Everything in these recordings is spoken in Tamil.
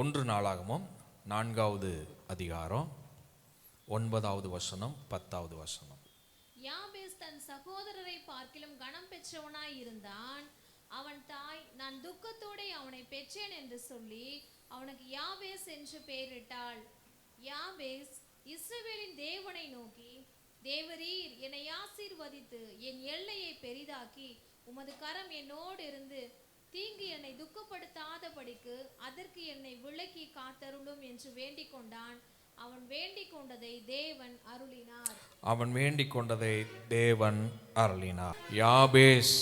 ஒன்று நாளாகமும் நான்காவது அதிகாரம் ஒன்பதாவது வசனம் பத்தாவது வசனம். யாபேஸ் தன் சகோதரரை பார்க்கிலும் கனம் பெற்றவனாய் இருந்தான். அவன் தாய் நான் துக்கத்தோடே அவனை பெற்றேன் என்று சொல்லி அவனுக்கு யாபேஸ் என்று பெயரிட்டாள். யாபேஸ் இஸ்ரவேலின் தேவனை நோக்கி தேவரீர் என்னை ஆசீர்வதித்து என் எல்லையை பெரிதாக்கி உமது கரம் என்னோடு இருந்து தீங்கு என்னை துக்கப்படுத்தாதபடிக்கு அதற்கு என்னை விளக்கி காத்தருளும் என்று வேண்டிக் கொண்டான் அவன் வேண்டிக் கொண்டதை தேவன் அருளினார். அவன் வேண்டிக் கொண்டதை தேவன் அருளினார். யாபேஸ்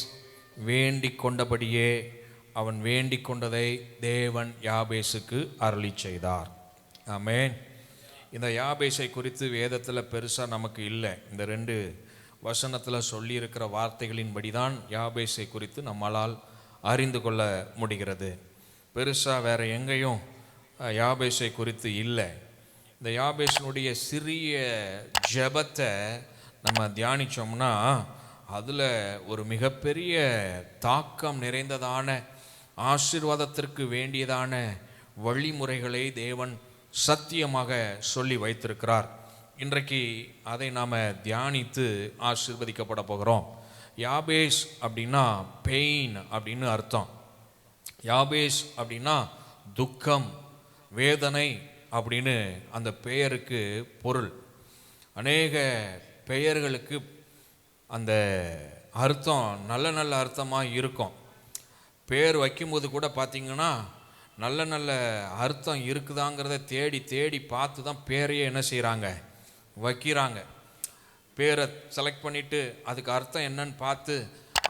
வேண்டிக் கொண்டபடியே அவன் வேண்டிக் கொண்டதை தேவன் யாபேஸுக்கு அருளி செய்தார். ஆமேன். இந்த யாபேஸை குறித்து வேதத்தில் பெருசாக நமக்கு இல்லை. இந்த ரெண்டு வசனத்தில் சொல்லியிருக்கிற வார்த்தைகளின்படி தான் யாபேஸை குறித்து நம்மளால் அறிந்து கொள்ள முடிகிறது. பெருசாக வேறு எங்கேயும் யாபேஸை குறித்து இல்லை. இந்த யாபேஷனுடைய சிறிய ஜெபத்தை நம்ம தியானித்தோம்னா அதில் ஒரு மிகப்பெரிய தாக்கம் நிறைந்ததான ஆசீர்வாதத்திற்கு வேண்டியதான வழிமுறைகளை தேவன் சத்தியமாக சொல்லி வைத்திருக்கிறார். இன்றைக்கு அதை நாம் தியானித்து ஆசிர்வதிக்கப்பட போகிறோம். யாபேஸ் அப்படின்னா பெயின் அப்படின்னு அர்த்தம். யாபேஸ் அப்படின்னா துக்கம் வேதனை அப்படின்னு அந்த பெயருக்கு பொருள். அநேக பெயர்களுக்கு அந்த அர்த்தம் நல்ல நல்ல அர்த்தமாக இருக்கும். பேர் வைக்கும்போது கூட பார்த்திங்கன்னா நல்ல நல்ல அர்த்தம் இருக்குதாங்கிறத தேடி தேடி பார்த்து தான் பேரையே என்ன செய்கிறாங்க வைக்கிறாங்க. பேரை செலக்ட் பண்ணிவிட்டு அதுக்கு அர்த்தம் என்னன்னு பார்த்து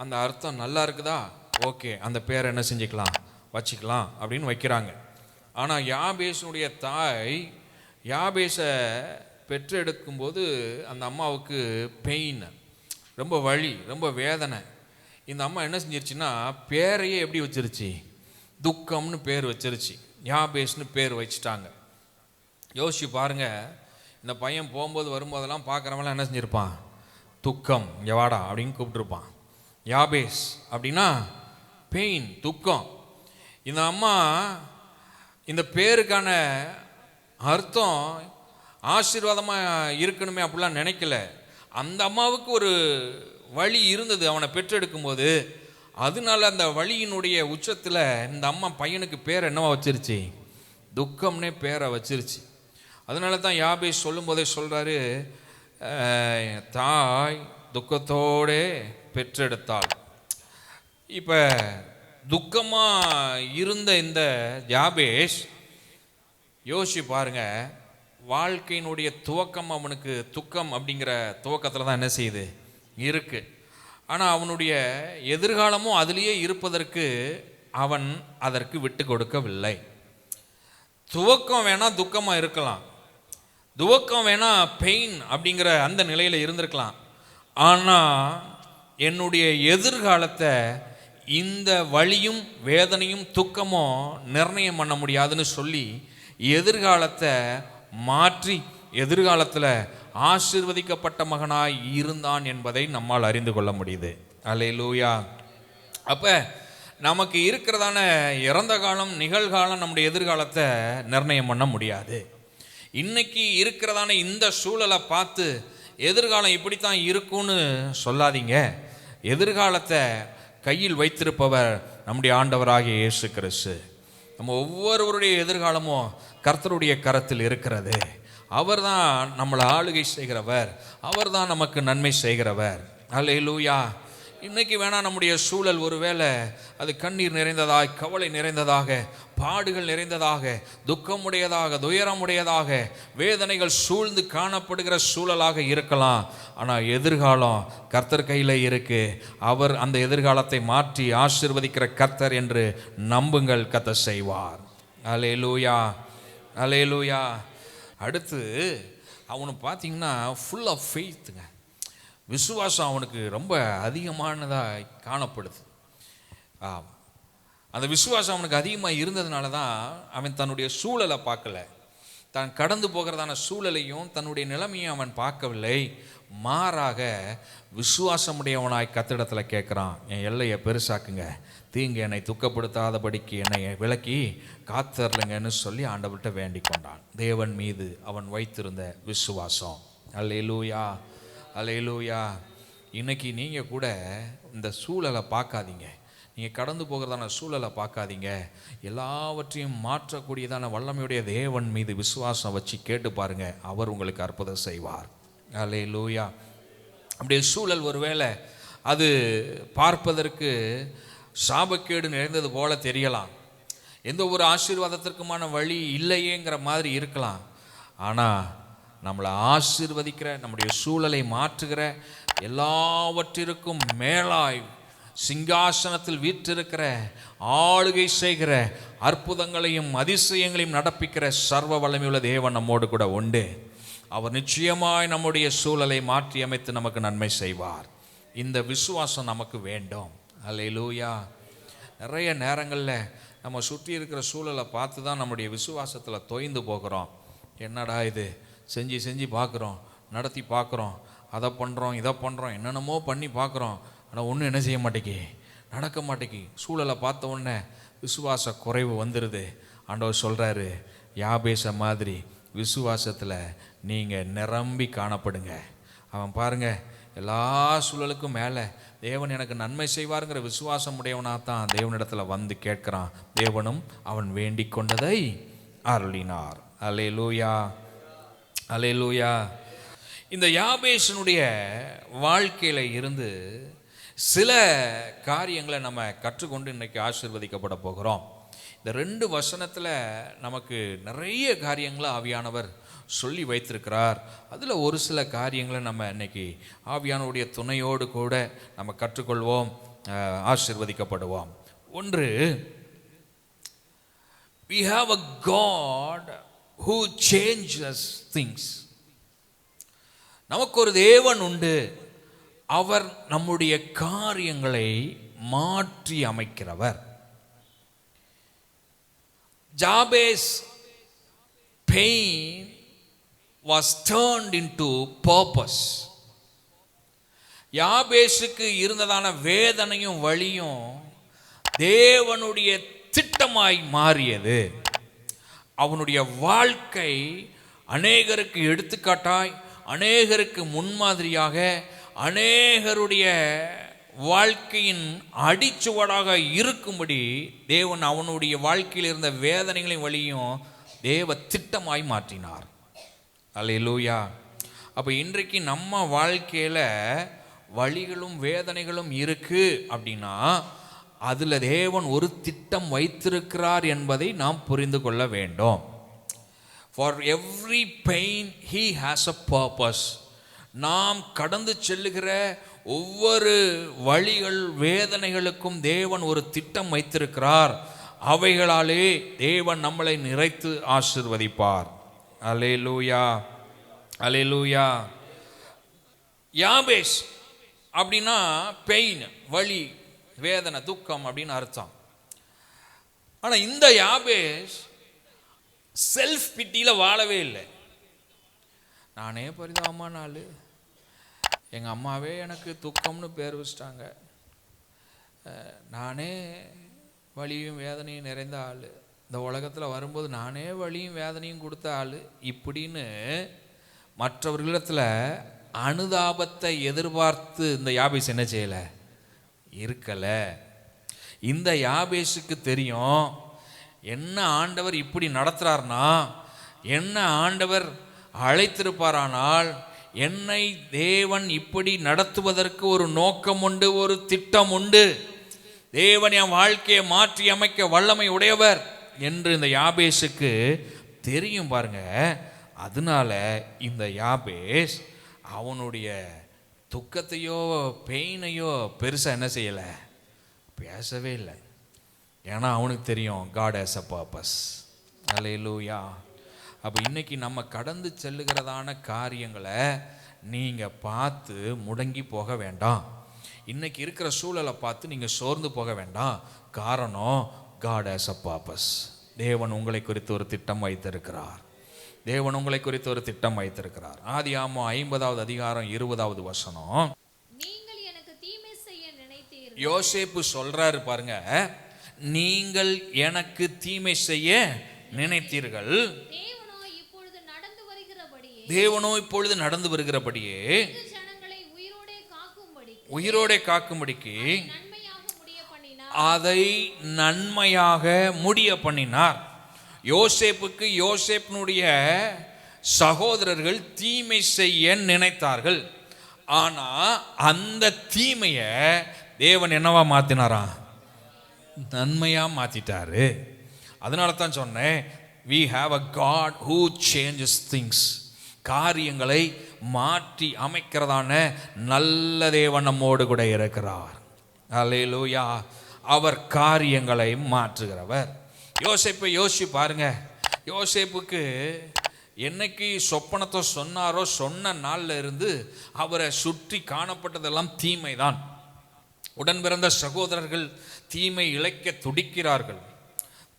அந்த அர்த்தம் நல்லா இருக்குதா? ஓகே அந்த பேரை என்ன செஞ்சுக்கலாம்? வச்சுக்கலாம் அப்படின்னு வைக்கிறாங்க. ஆனால் யாபேசனுடைய தாய் யாபேஸை பெற்றெடுக்கும்போது அந்த அம்மாவுக்கு பெயின் ரொம்ப வழி ரொம்ப வேதனை. இந்த அம்மா என்ன செஞ்சிருச்சுன்னா பேரையே எப்படி வச்சிருச்சு? துக்கம்னு பேர் வச்சிருச்சு. யாபேஸ்னு பேர் வச்சுட்டாங்க. யோசிச்சு பாருங்கள் இந்த பையன் போகும்போது வரும்போதெல்லாம் பார்க்குறவங்களாம் என்ன செஞ்சிருப்பான்? துக்கம் எவாடா வாடா அப்படின்னு கூப்பிட்டுருப்பான். யாபேஸ் அப்படின்னா பெயின் துக்கம். இந்த அம்மா இந்த பேருக்கான அர்த்தம் ஆசீர்வாதமாக இருக்கணுமே அப்படிலாம் நினைக்கல. அந்த அம்மாவுக்கு ஒரு வழி இருந்தது அவனை பெற்றெடுக்கும் போது அதனால அந்த வழியினுடைய உச்சத்தில் இந்த அம்மா பையனுக்கு பேர் என்னவா வச்சிருச்சு? துக்கம்னே பேரை வச்சிருச்சு. அதனால தான் யாபேஸ் சொல்லும்போதே சொல்கிறாரு தாய் துக்கத்தோடே பெற்றெடுத்தாள். இப்போ துக்கமாக இருந்த இந்த யாபேஷ் யோசிச்சு பாருங்க வாழ்க்கையினுடைய துவக்கம் அவனுக்கு துக்கம் அப்படிங்கிற துவக்கத்தில் தான் என்ன செய்யுது? இருக்கு. ஆனால் அவனுடைய எதிர்காலமும் அதிலேயே இருப்பதற்கு அவன் அதற்கு விட்டு கொடுக்கவில்லை. துவக்கம் வேணால் துக்கமாக இருக்கலாம். துவக்கம் வேணா பெயின் அப்படிங்கிற அந்த நிலையில் இருந்திருக்கலாம். ஆனால் என்னுடைய எதிர்காலத்தை இந்த வழியும் வேதனையும் துக்கமும் நிர்ணயம் பண்ண முடியாதுன்னு சொல்லி எதிர்காலத்தை மாற்றி எதிர்காலத்தில் ஆசிர்வதிக்கப்பட்ட மகனாய் இருந்தான் என்பதை நம்மால் அறிந்து கொள்ள முடியுது. அலே லூயா அப்போ நமக்கு இருக்கிறதான இறந்த காலம் நிகழ்காலம் நம்முடைய எதிர்காலத்தை நிர்ணயம் பண்ண முடியாது. இன்னைக்கு இருக்கிறதான இந்த சூழலை பார்த்து எதிர்காலம் இப்படித்தான் இருக்கும்னு சொல்லாதீங்க. எதிர்காலத்தை கையில் வைத்திருப்பவர் நம்முடைய ஆண்டவராகிய இயேசு கிறிஸ்து. நம்ம ஒவ்வொருவருடைய எதிர்காலமும் கர்த்தருடைய கரத்தில் இருக்கிறது. அவர்தான் நம்மளை ஆளுகை செய்கிறவர். அவர்தான் நமக்கு நன்மை செய்கிறவர். அல்லேலூயா இன்றைக்கி வேணால் நம்முடைய சூழல் ஒருவேளை அது கண்ணீர் நிறைந்ததாய் கவலை நிறைந்ததாக பாடுகள் நிறைந்ததாக துக்கமுடையதாக துயரமுடையதாக வேதனைகள் சூழ்ந்து காணப்படுகிற சூழலாக இருக்கலாம். ஆனால் எதிர்காலம் கர்த்தர் கையில் இருக்குது அவர் அந்த எதிர்காலத்தை மாற்றி ஆசிர்வதிக்கிற கர்த்தர் என்று நம்புங்கள் கத்த செய்வார். அலே லூயா அலே லூயா அடுத்து அவனு பார்த்தீங்கன்னா ஃபுல் ஆஃப் ஃபெய்த்துங்க விசுவாசம் அவனுக்கு ரொம்ப அதிகமானதாக காணப்படுது. அந்த விசுவாசம் அவனுக்கு அதிகமாக இருந்ததுனால தான் அவன் தன்னுடைய சூழலை பார்க்கல. தான் கடந்து போகிறதான சூழலையும் தன்னுடைய நிலைமையும் அவன் பார்க்கவில்லை. மாறாக விசுவாசமுடையவனாய் கத்திடத்தில் கேட்குறான் என் எல்லையை பெருசாக்குங்க. தீங்கு என்னை துக்கப்படுத்தாதபடிக்கு என்னை விலக்கி காத்தரலுங்கன்னு சொல்லி ஆண்டவர்கிட்ட வேண்டிக் கொண்டான். தேவன் மீது அவன் வைத்திருந்த விசுவாசம். அல்லேலூயா. அலையிலூயா இன்னைக்கு நீங்கள் கூட இந்த சூழலை பார்க்காதீங்க. நீங்கள் கடந்து போகிறதான சூழலை பார்க்காதீங்க. எல்லாவற்றையும் மாற்றக்கூடியதான வல்லமையுடைய தேவன் மீது விசுவாசம் வச்சு கேட்டு பாருங்கள் அவர் உங்களுக்கு அற்புதம் செய்வார். அலே லூயா அப்படியே சூழல் ஒருவேளை அது பார்ப்பதற்கு சாபக்கேடு நிறைந்தது போல தெரியலாம். எந்த ஒரு ஆசீர்வாதத்திற்குமான வழி இல்லையேங்கிற மாதிரி இருக்கலாம். ஆனால் நம்மளை ஆசிர்வதிக்கிற நம்முடைய சூழலை மாற்றுகிற எல்லாவற்றிற்கும் மேலாய் சிங்காசனத்தில் வீற்றிருக்கிற ஆளுகை செய்கிற அற்புதங்களையும் அதிசயங்களையும் நடப்பிக்கிற சர்வ வல்லமையுள்ள தேவன் நம்மோடு கூட உண்டு. அவர் நிச்சயமாய் நம்முடைய சூழலை மாற்றி அமைத்து நமக்கு நன்மை செய்வார். இந்த விசுவாசம் நமக்கு வேண்டும். அல்லேலூயா. நிறைய நேரங்களில் நம்ம சுற்றி இருக்கிற சூழலை பார்த்து தான் நம்முடைய விசுவாசத்தில் தொய்ந்து போகிறோம். என்னடா இது? செஞ்சு செஞ்சு பார்க்குறோம் நடத்தி பார்க்குறோம் அதை பண்ணுறோம் இதை பண்ணுறோம் என்னென்னமோ பண்ணி பார்க்குறோம். ஆனால் ஒன்றும் என்ன செய்ய மாட்டேங்கி நடக்க மாட்டேங்கி சூழலை பார்த்த உடனே விசுவாச குறைவு வந்துடுது ஆண்டவர் சொல்கிறாரு யாபேச மாதிரி விசுவாசத்தில் நீங்கள் நிரம்பி காணப்படுங்க. அவன் பாருங்கள் எல்லா சூழலுக்கும் மேலே தேவன் எனக்கு நன்மை செய்வாருங்கிற விசுவாசம் உடையவனாக தான் தேவனிடத்தில் வந்து கேட்குறான். தேவனும் அவன் வேண்டிக் கொண்டதை அருளினார். அலே லூயா அலையலூயா லூயா இந்த யாபேஷனுடைய வாழ்க்கையில் இருந்து சில காரியங்களை நம்ம கற்றுக்கொண்டு இன்றைக்கி ஆசிர்வதிக்கப்பட போகிறோம். இந்த ரெண்டு வசனத்தில் நமக்கு நிறைய காரியங்களை ஆவியானவர் சொல்லி வைத்திருக்கிறார். அதில் ஒரு சில காரியங்களை நம்ம இன்னைக்கு ஆவியானுடைய துணையோடு கூட நம்ம கற்றுக்கொள்வோம் ஆசிர்வதிக்கப்படுவோம். ஒன்று we have a God who changes things நமக்கு ஒரு தேவன் உண்டு. அவர் நம்முடைய காரியங்களை மாற்றி அமைக்கிறவர். Jabez pain was turned into purpose யாபேஸுக்கு இருந்ததான வேதனையும் வழியும் தேவனுடைய திட்டமாய் மாறியது. அவனுடைய வாழ்க்கை அநேகருக்கு எடுத்துக்காட்டாய் அநேகருக்கு முன்மாதிரியாக அநேகருடைய வாழ்க்கையின் அடிச்சுவடாக இருக்கும்படி தேவன் அவனுடைய வாழ்க்கையில் இருந்த வேதனைகளையும் வழியும் தேவ திட்டமாய் மாற்றினார். அல்லேலூயா. அப்போ இன்றைக்கு நம்ம வாழ்க்கையில் வழிகளும் வேதனைகளும் இருக்குது அப்படின்னா அதில் தேவன் ஒரு திட்டம் வைத்திருக்கிறார் என்பதை நாம் புரிந்து கொள்ள வேண்டும். For every pain he has a purpose நாம் கடந்து செல்லுகிற ஒவ்வொரு வழிகள் வேதனைகளுக்கும் தேவன் ஒரு திட்டம் வைத்திருக்கிறார். அவைகளாலே தேவன் நம்மளை நிறைத்து ஆசிர்வதிப்பார். அலேலூயா அலேலூயா யாபேஸ் அப்படின்னா பெயின் வழி வேதனை துக்கம் அப்படின்னு அர்த்தம். ஆனால் இந்த யாபேஷ் செல்ஃப் பிட்டியில் வாழவே இல்லை. நானே பரிதாபமான ஆள் எங்கள் அம்மாவே எனக்கு துக்கம்னு பேர் வச்சிட்டாங்க. நானே வலியும் வேதனையும் நிறைந்த ஆள். இந்த உலகத்தில் வரும்போது நானே வழியும் வேதனையும் கொடுத்த ஆள். இப்படின்னு மற்றவர்களிடத்தில் அனுதாபத்தை எதிர்பார்த்து இந்த யாபிஸ் என்ன செய்யலை? இருக்கலை. இந்த யாபேஸுக்கு தெரியும் என்ன ஆண்டவர் இப்படி நடத்துகிறார்னா என்ன ஆண்டவர் அழைத்திருப்பாரானால் என்னை தேவன் இப்படி நடத்துவதற்கு ஒரு நோக்கம் உண்டு ஒரு திட்டம் உண்டு. தேவன் என் வாழ்க்கையை மாற்றி அமைக்க வல்லமை உடையவர் என்று இந்த யாபேஸுக்கு தெரியும் பாருங்க. அதனால இந்த யாபேஸ் அவனுடைய துக்கத்தையோ பெயினையோ பெருசாக என்ன செய்யலை? பேசவே இல்லை. ஏன்னா அவனுக்கு தெரியும் God has a purpose hallelujah அப்போ இன்றைக்கி நம்ம கடந்து செல்லுகிறதான காரியங்களை நீங்கள் பார்த்து முடங்கி போக வேண்டாம். இன்றைக்கி இருக்கிற சூழலை பார்த்து நீங்கள் சோர்ந்து போக வேண்டாம். காரணம் காட் ஹேஸ் அ பர்பஸ் தேவன் உங்களை குறித்து ஒரு திட்டம் வைத்திருக்கிறார். தேவன் உங்களை குறித்து ஒரு திட்டம் வைத்திருக்கிறார். ஆதியாமம் ஐம்பதாவது அதிகாரம் இருபதாவது வசனம். யோசேப்பு சொல்றாரு பாருங்க நீங்கள் எனக்கு தீமை செய்ய நினைத்தீர்கள். தேவனோ இப்பொழுது நடந்து வருகிறபடியே உயிரோடே காக்கும்படி உயிரோடே காக்கும்படிக்கு அதை நன்மையாக முடிய பண்ணினார். யோசேப்புக்கு யோசேப்பினுடைய சகோதரர்கள் தீமை செய்ய நினைத்தார்கள். ஆனால் அந்த தீமையை தேவன் என்னவா மாற்றினாரா நன்மையாக மாற்றிட்டாரு அதனால தான் சொன்னேன் we have a God who changes things காரியங்களை மாற்றி அமைக்கிறதான நல்ல தேவன் நம்மோடு கூட இருக்கிறார். அலையிலூயா அவர் காரியங்களை மாற்றுகிறவர். யோசேப்பை யோசிச்சு பாருங்க. யோசேப்புக்கு என்னைக்கு சொப்பனத்தை சொன்னாரோ சொன்ன நாளில் இருந்து அவரை சுற்றி காணப்பட்டதெல்லாம் தீமைதான். உடன் பிறந்த சகோதரர்கள் தீமை இழைக்க துடிக்கிறார்கள்.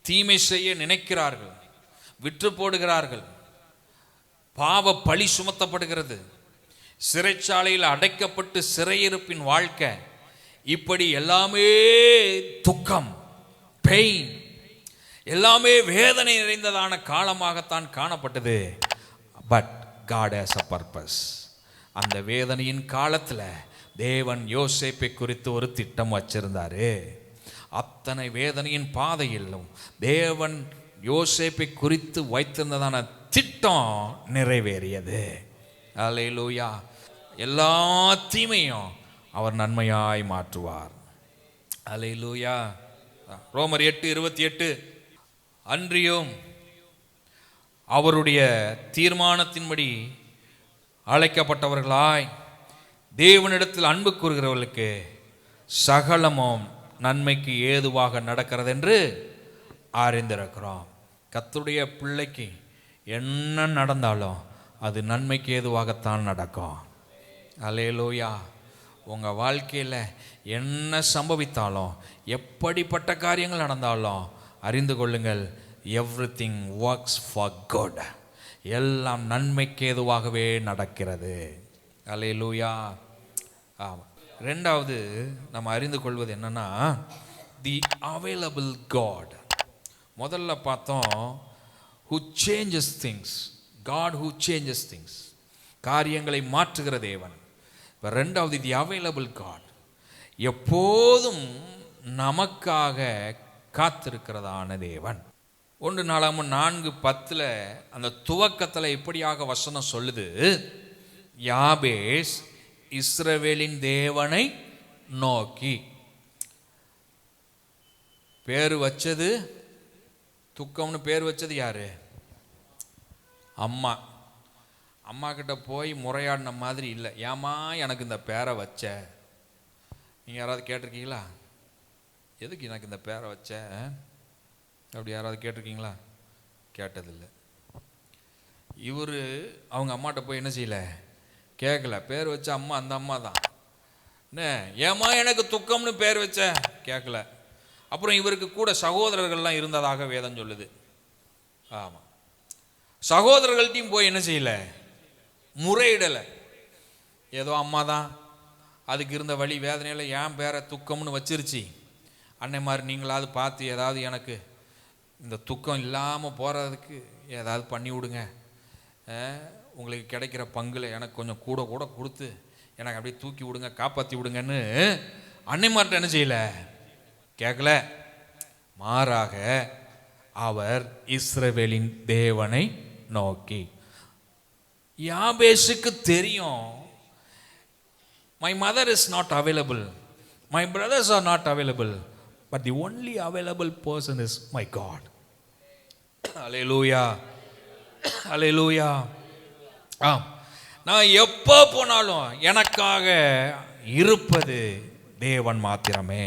தீமை செய்ய நினைக்கிறார்கள். விற்று போடுகிறார்கள். பாவ பழி சுமத்தப்படுகிறது. சிறைச்சாலையில் அடைக்கப்பட்டு சிறையிருப்பின் வாழ்க்கை இப்படி எல்லாமே துக்கம் பெயின் எல்லாமே வேதனை நிறைந்ததான காலமாகத்தான் காணப்பட்டது. But God has a purpose அந்த வேதனையின் காலத்தில் தேவன் யோசேப்பை குறித்து ஒரு திட்டம் வச்சிருந்தாரு. அத்தனை வேதனையின் பாதையிலும் தேவன் யோசேப்பை குறித்து வைத்திருந்ததான திட்டம் நிறைவேறியது. அல்லேலூயா எல்லா தீமையும் அவர் நன்மையாய் மாற்றுவார். அல்லேலூயா ரோமர் எட்டு இருபத்தி எட்டு. அன்றியும் அவருடைய தீர்மானத்தின்படி அழைக்கப்பட்டவர்களாய் தேவனிடத்தில் அன்பு கூறுகிறவர்களுக்கு சகலமும் நன்மைக்கு ஏதுவாக நடக்கிறது என்று அறிந்திருக்கிறோம். கத்துடைய பிள்ளைக்கு என்ன நடந்தாலும் அது நன்மைக்கு ஏதுவாகத்தான் நடக்கும். அலேலூயா உங்கள் வாழ்க்கையில் என்ன சம்பவித்தாலும் எப்படிப்பட்ட காரியங்கள் நடந்தாலும் அறிந்து கொள்ளுங்கள் everything works for good எல்லாம் நன்மைக்கு ஏதுவாகவே நடக்கிறது. அலேலூயா ஆமாம் ரெண்டாவது நம்ம அறிந்து கொள்வது என்னன்னா தி அவைலபிள் காட் முதல்ல பார்த்தோம் who changes things God who changes things காரியங்களை மாற்றுகிற தேவன். இப்போ ரெண்டாவது தி அவைலபிள் காட் எப்போதும் நமக்காக காத்திருக்கிறதான தேவன். ஒன்று நாளாமும் நான்கு பத்தில் அந்த துவக்கத்தில் இப்படியாக வசனம் சொல்லுது? யாபேஸ் இஸ்ரவேலின் தேவனை நோக்கி. பேர் வச்சது துக்கம்னு பேர் வச்சது யாரு? அம்மா. அம்மா கிட்ட போய் முறையாடின மாதிரி இல்லை. ஏம்மா எனக்கு இந்த பேரை வச்ச? நீங்கள் யாராவது கேட்டிருக்கீங்களா? எதுக்கு எனக்கு இந்த பேரை வச்ச அப்படி யாராவது கேட்டிருக்கீங்களா? கேட்டதில்லை. இவர் அவங்க அம்மாட்ட போய் என்ன செய்யல? கேட்கல பேர் வச்ச அம்மா அந்த அம்மா தான். என்ன? ஏமா எனக்கு துக்கம்னு பேர் வச்ச? கேட்கல அப்புறம் இவருக்கு கூட சகோதரர்கள்லாம் இருந்ததாக வேதம் சொல்லுது. ஆமாம் சகோதரர்கள்ட்டையும் போய் என்ன செய்யல? முறையிடலை. ஏதோ அம்மா தான். அதுக்கு இருந்த வழி வேதனையில் ஏன் பேரை துக்கம்னு வச்சிருச்சு? அன்னை மாதிரி நீங்களாவது பார்த்து ஏதாவது எனக்கு இந்த துக்கம் இல்லாமல் போகிறதுக்கு ஏதாவது பண்ணி விடுங்க. உங்களுக்கு கிடைக்கிற பங்கில் எனக்கு கொஞ்சம் கூட கூட கொடுத்து எனக்கு அப்படியே தூக்கி விடுங்க காப்பாற்றி விடுங்கன்னு அன்னைமார்ட்ட என்ன செய்யல? கேட்கல மாறாக அவர் இஸ்ரவேலின் தேவனை நோக்கி யாபேஷுக்கு தெரியும் my mother is not available my brothers are not available but the only available person is my God hallelujah hallelujah அலையலூயா ஆ நான் எப்போ போனாலும் எனக்காக இருப்பது தேவன் மாத்திரமே.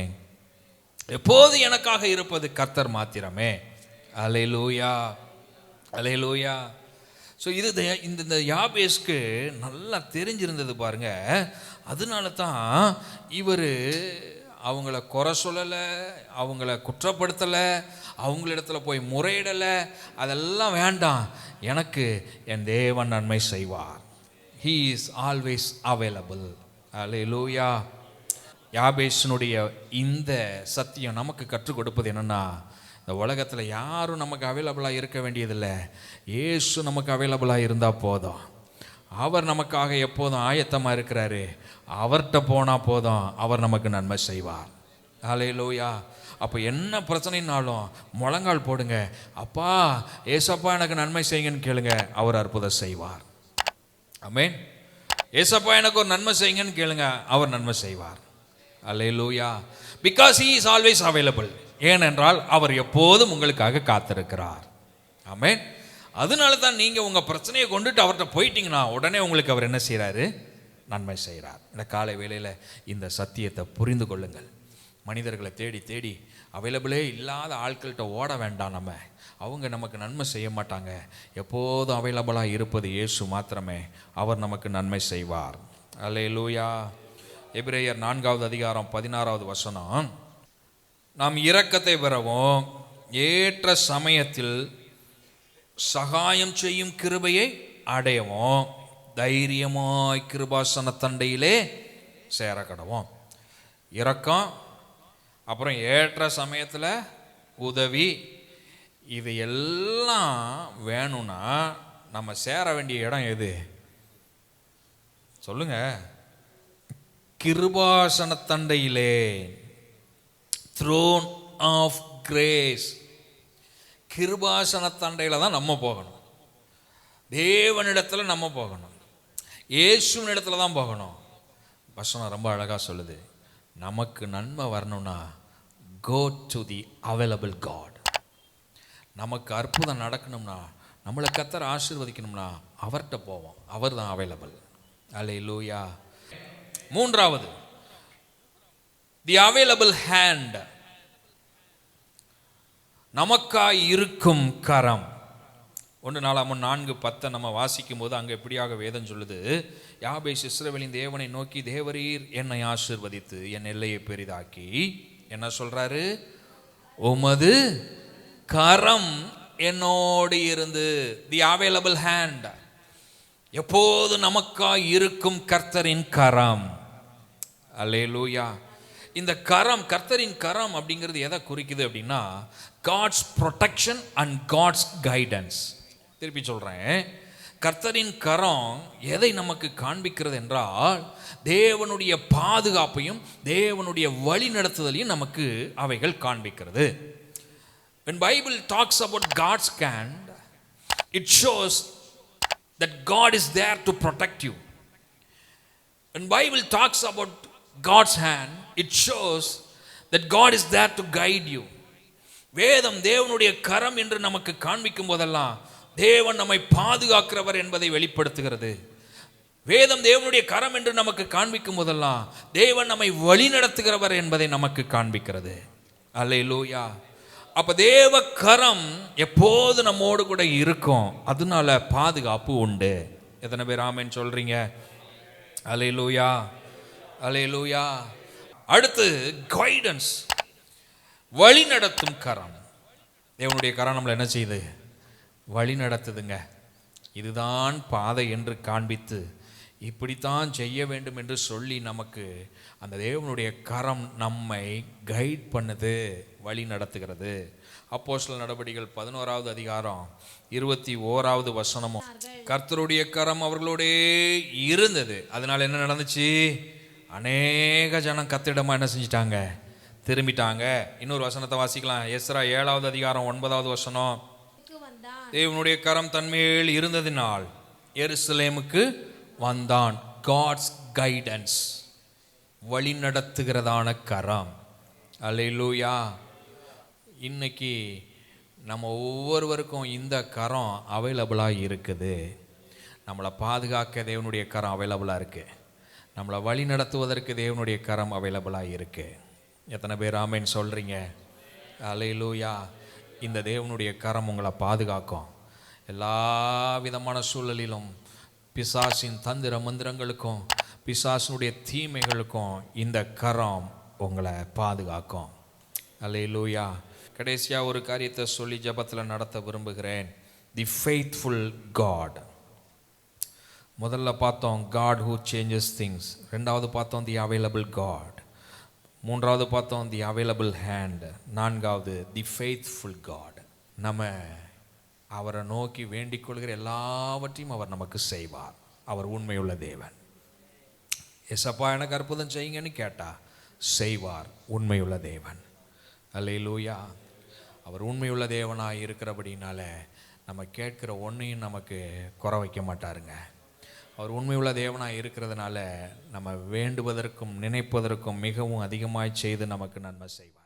எப்போது எனக்காக இருப்பது கர்த்தர் மாத்திரமே. அலை லூயா அலை லூயா ஸோ இது இந்த இந்த யாபேஸ்க்கு நல்லா தெரிஞ்சிருந்தது பாருங்க. அதனால தான் இவர் அவங்கள குறை சொல்லலை அவங்கள குற்றப்படுத்தலை அவங்களிடத்துல போய் முறையிடலை. அதெல்லாம் வேண்டாம். எனக்கு என் தேவன் நன்மை செய்வார். He is always available hallelujah யாபேஷனுடைய இந்த சத்தியம் நமக்கு கற்றுக் கொடுப்பது என்னன்னா இந்த உலகத்தில் யாரும் நமக்கு அவைலபிளாக இருக்க வேண்டியதில்லை. இயேசு நமக்கு அவைலபிளாக இருந்தால் போதும். அவர் நமக்காக எப்போதும் ஆயத்தமாக இருக்கிறாரு. அவர்கிட்ட போனால் போதும் அவர் நமக்கு நன்மை செய்வார். ஹalleluya. அப்போ என்ன பிரச்சனைனாலும் முழங்கால் போடுங்க. அப்பா ஏசப்பா எனக்கு நன்மை செய்யுங்கன்னு கேளுங்க. அவர் அற்புதம் செய்வார். அமேன் ஏசப்பா எனக்கு ஒரு நன்மை செய்யுங்கன்னு கேளுங்க. அவர் நன்மை செய்வார். Hallelujah because he is always available ஏனென்றால் அவர் எப்போதும் உங்களுக்காக காத்திருக்கிறார். அமேன் அதனால தான் நீங்கள் உங்கள் பிரச்சனையை கொண்டுட்டு அவர்கிட்ட போயிட்டீங்கன்னா உடனே உங்களுக்கு அவர் என்ன செய்கிறாரு நன்மை செய்கிறார் இந்த காலை வேளையில் இந்த சத்தியத்தை புரிந்து கொள்ளுங்கள். மனிதர்களை தேடி தேடி அவைலபிளே இல்லாத ஆட்கள்கிட்ட ஓட வேண்டாம் நம்ம. அவங்க நமக்கு நன்மை செய்ய மாட்டாங்க. எப்போதும் அவைலபிளாக இருப்பது இயேசு மாத்திரமே. அவர் நமக்கு நன்மை செய்வார். அல்லே லூயா எபிரேயர் நான்காவது அதிகாரம் பதினாறாவது வசனம். நாம் இரக்கத்தை பெறவும் ஏற்ற சமயத்தில் சகாயம் செய்யும் கிருபையை அடையவும் தைரியமாய் கிருபாசன தண்டையிலே சேர இரக்கம் அப்புறம் ஏற்ற சமயத்தில் உதவி இது எல்லாம் வேணும்னா நம்ம சேர வேண்டிய இடம் எது சொல்லுங்க கிருபாசன தண்டையிலே த்ரோன் ஆஃப் கிரேஸ் கிருபாசன தண்டையில் தான் நம்ம போகணும். தேவனிடத்தில் நம்ம போகணும். இயேசுவனிடத்துல தான் போகணும். வசனம் ரொம்ப அழகாக சொல்லுது. நமக்கு நன்மை வரணும்னா go to the available God நமக்கு அற்புதம் நடக்கணும்னா நம்மளை கத்தர் ஆசீர்வதிக்கணும்னா அவர்கிட்ட போவோம். அவர் தான் அவைலபிள் அலை லூயா மூன்றாவது தி அவைலபிள் ஹேண்ட் நமக்காய் இருக்கும் கரம். ஒன்று நாலாம் நான்கு பத்தை நம்ம வாசிக்கும் போது அங்கே எப்படியாக வேதம் சொல்லுது? யாபை இஸ்ரவேலின் தேவனை நோக்கி தேவரீர் என்னை ஆசிர்வதித்து என் எல்லையை பெரிதாக்கி. என்ன சொல்றாரு? உமது கரம் என்னோடு இருந்து தி அவைலபிள் ஹேண்ட் எப்போது நமக்காய் இருக்கும் கர்த்தரின் கரம். அல்லேலூயா. இந்த கரம் கர்த்தரின் கரம் அப்படிங்கிறது எதை குறிக்குது அப்படின்னா God's protection and God's guidance திருப்பி சொல்கிறேன் கர்த்தரின் கரம் எதை நமக்கு காண்பிக்கிறது என்றால் தேவனுடைய பாதுகாப்பையும் தேவனுடைய வழி நடத்துதலையும் நமக்கு அவைகள் காண்பிக்கிறது. When bible talks about god's hand it shows that god is there to protect you. When bible talks about god's hand it shows that God is there to guide you வேதம் தேவனுடைய கரம் என்று நமக்கு காண்பிக்கும் போதெல்லாம் தேவன் நம்மை பாதுகாக்கிறவர் என்பதை வெளிப்படுத்துகிறது. வேதம் தேவனுடைய கரம் என்று நமக்கு காண்பிக்கும் போதெல்லாம் தேவன் நம்மை வழி நடத்துகிறவர் என்பதை நமக்கு காண்பிக்கிறது. அல்லேலூயா அப்ப தேவ கரம் எப்போது நம்மோடு கூட இருக்கும்? அதனால பாதுகாப்பு உண்டு. எத்தனை பேர் ஆமென் சொல்றீங்க? அலையலூயா அலையலூயா அடுத்து கைடன்ஸ் வழி நடத்தும் கரம். தேவனுடைய கரம் நம்மளை என்ன செய்யுது? வழி நடத்துதுங்க. இதுதான் பாதை என்று காண்பித்து இப்படித்தான் செய்ய வேண்டும் என்று சொல்லி நமக்கு அந்த தேவனுடைய கரம் நம்மை கைட் பண்ணுது வழி நடத்துகிறது. அப்போஸ்தல நடவடிக்கைகள் பதினோராவது அதிகாரம் இருபத்தி ஓராவது வசனமும். கர்த்தருடைய கரம் அவர்களோடே இருந்தது. அதனால என்ன நடந்துச்சு? அநேக ஜனம் கத்திடமா என்ன செஞ்சிட்டாங்க? திரும்பிட்டாங்க. இன்னொரு வசனத்தை வாசிக்கலாம். எஸ்ரா ஏழாவது அதிகாரம் ஒன்பதாவது வசனம். தேவனுடைய கரம் தன்மேல் இருந்ததினால் எருசலேமுக்கு வந்தான். காட்ஸ் கைடன்ஸ் வழி நடத்துகிறதான கரம். அல்லேலூயா. இன்னைக்கு நம்ம ஒவ்வொருவருக்கும் இந்த கரம் அவைலபிளாக இருக்குது. நம்மளை பாதுகாக்க தேவனுடைய கரம் அவைலபிளாக இருக்குது நம்மளை வழி நடத்துவதற்கு தேவனுடைய கரம் அவைலபிளாக இருக்குது எத்தனை பேர் ஆமேன்னு சொல்கிறீங்க அலையிலூயா இந்த தேவனுடைய கரம் உங்களை பாதுகாக்கும். எல்லா விதமான சூழலிலும் பிசாசின் தந்திர மந்திரங்களுக்கும் பிசாசினுடைய தீமைகளுக்கும் இந்த கரம் உங்களை பாதுகாக்கும். அலையிலூயா கடைசியாக ஒரு காரியத்தை சொல்லி ஜெபத்தில் நடத்த விரும்புகிறேன். தி ஃபெய்த்ஃபுல் காட் முதல்ல பார்த்தோம் காட் ஹூ சேஞ்சஸ் திங்ஸ் ரெண்டாவது பார்த்தோம் தி அவைலபிள் காட் மூன்றாவது பார்த்தோம் தி அவைலபிள் ஹேண்ட் நான்காவது தி ஃபெய்த்ஃபுல் காட் நம்ம அவரை நோக்கி வேண்டிக் கொள்கிற எல்லாவற்றையும் அவர் நமக்கு செய்வார். அவர் உண்மையுள்ள தேவன். எசப்பா எனக்கு அற்புதம் செய்யுங்கன்னு கேட்டா செய்வார். உண்மையுள்ள தேவன். அல்லேலூயா. அவர் உண்மையுள்ள தேவனாக இருக்கிறபடினால நம்ம கேட்குற ஒன்றையும் நமக்கு குறை வைக்க மாட்டாருங்க. அவர் உண்மையுள்ள தேவனாக இருக்கிறதுனால நம்ம வேண்டுவதற்கும் நினைப்பதற்கும் மிகவும் அதிகமாய் செய்து நமக்கு நன்மை செய்வார்.